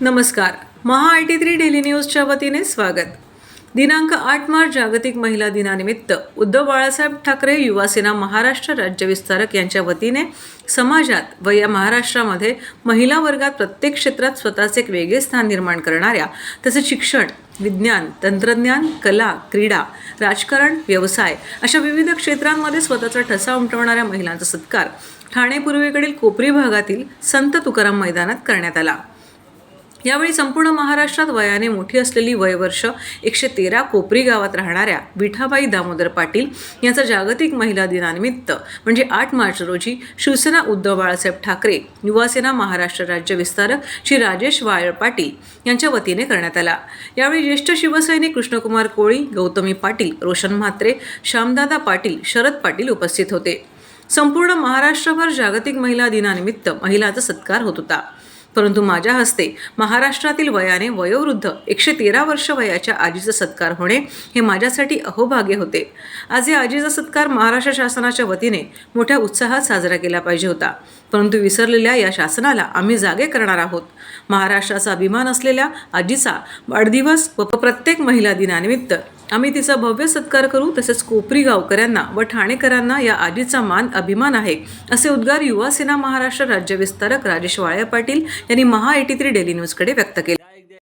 नमस्कार. Maha I T three daily न्यूजच्या वतीने स्वागत. दिनांक आठ मार्च जागतिक महिला दिनानिमित्त उद्धव बाळासाहेब ठाकरे युवासेना महाराष्ट्र राज्य विस्तारक यांच्या वतीने समाजात व या महाराष्ट्रामध्ये महिला वर्गात प्रत्येक क्षेत्रात स्वतःचे एक वेगळे स्थान निर्माण करणाऱ्या तसेच शिक्षण विज्ञान तंत्रज्ञान कला क्रीडा राजकारण व्यवसाय अशा विविध क्षेत्रांमध्ये स्वतःचा ठसा उमटवणाऱ्या महिलांचा सत्कार ठाणे पूर्वेकडील कोपरी भागातील संत तुकाराम मैदानात करण्यात आला. यावेळी संपूर्ण महाराष्ट्रात वयाने मोठी असलेली वयवर्ष एकशे तेरा कोपरी गावात राहणाऱ्या विठाबाई दामोदर पाटील यांचा जागतिक महिला दिनानिमित्त म्हणजे आठ मार्च रोजी शिवसेना उद्धव बाळासाहेब ठाकरे युवासेना महाराष्ट्र राज्य विस्तारक श्री राजेश वायर पाटील यांच्या वतीने करण्यात आला. यावेळी ज्येष्ठ शिवसैनिक कृष्णकुमार कोळी गौतमी पाटील रोशन म्हात्रे श्यामदादा पाटील शरद पाटील उपस्थित होते. संपूर्ण महाराष्ट्रभर जागतिक महिला दिनानिमित्त महिलांचा सत्कार होत होता. परंतु माझ्या हस्ते महाराष्ट्रातील वयाने वयोवृद्ध एकशे तेरा वर्ष वयाच्या आजीचा सत्कार होणे हे माझ्यासाठी अहोभाग्य होते. आज या आजीचा सत्कार महाराष्ट्र शासनाच्या वतीने मोठ्या उत्साहात साजरा केला पाहिजे होता. परंतु विसरलेल्या या शासनाला आम्ही जागे करणार आहोत. महाराष्ट्राचा अभिमान असलेल्या आजीचा वाढदिवस व प्रत्येक महिला दिनानिमित्त आम्ही तिचा भव्य सत्कार करू तसेच कोपरी गावकऱ्यांना व ठाणेकरांना या आजीचा मान अभिमान आहे असे उद्गार युवा सेना महाराष्ट्र राज्य विस्तारक राजेश वाळ्या पाटील यांनी Maha A T three daily न्यूजकडे व्यक्त केले.